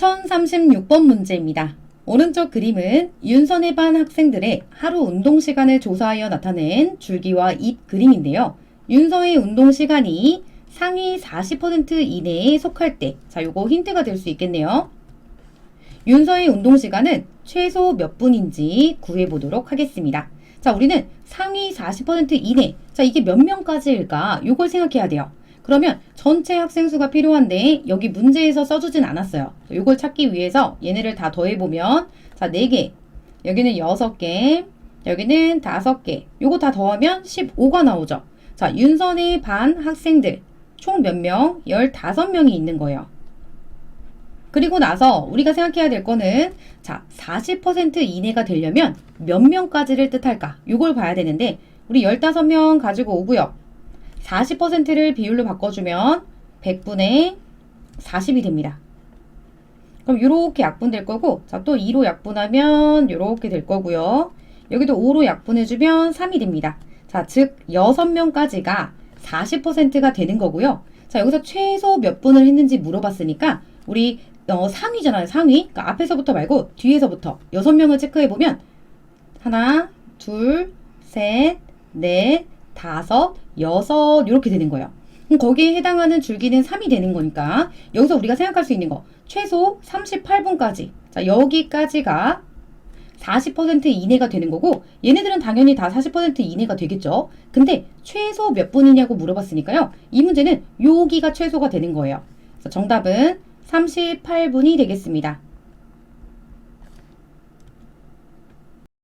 1036번 문제입니다. 오른쪽 그림은 윤선의 반 학생들의 하루 운동 시간을 조사하여 나타낸 줄기와 잎 그림인데요. 윤서의 운동 시간이 상위 40% 이내에 속할 때, 자, 요거 힌트가 될 수 있겠네요. 윤서의 운동 시간은 최소 몇 분인지 구해보도록 하겠습니다. 자, 우리는 상위 40% 이내, 자, 이게 몇 명까지일까? 요걸 생각해야 돼요. 그러면 전체 학생 수가 필요한데 여기 문제에서 써주진 않았어요. 요걸 찾기 위해서 얘네를 다 더해보면 자 4개 여기는 6개 여기는 5개 요거 다 더하면 15가 나오죠. 자 윤선의 반 학생들 총 몇 명? 15명이 있는 거예요. 그리고 나서 우리가 생각해야 될 거는 자 40% 이내가 되려면 몇 명까지를 뜻할까? 요걸 봐야 되는데 우리 15명 가지고 오고요. 40%를 비율로 바꿔주면 100분의 40이 됩니다. 그럼 이렇게 약분될 거고, 자, 또 2로 약분하면 이렇게 될 거고요. 여기도 5로 약분해주면 3이 됩니다. 자, 즉, 6명까지가 40%가 되는 거고요. 자, 여기서 최소 몇 분을 했는지 물어봤으니까, 우리 어, 상위잖아요, 상위. 그러니까 앞에서부터 말고 뒤에서부터 6명을 체크해보면, 하나, 둘, 셋, 넷, 다섯, 여섯 이렇게 되는 거예요. 그럼 거기에 해당하는 줄기는 3이 되는 거니까 여기서 우리가 생각할 수 있는 거 최소 38분까지 자 여기까지가 40% 이내가 되는 거고 얘네들은 당연히 다 40% 이내가 되겠죠. 근데 최소 몇 분이냐고 물어봤으니까요. 이 문제는 여기가 최소가 되는 거예요. 정답은 38분이 되겠습니다.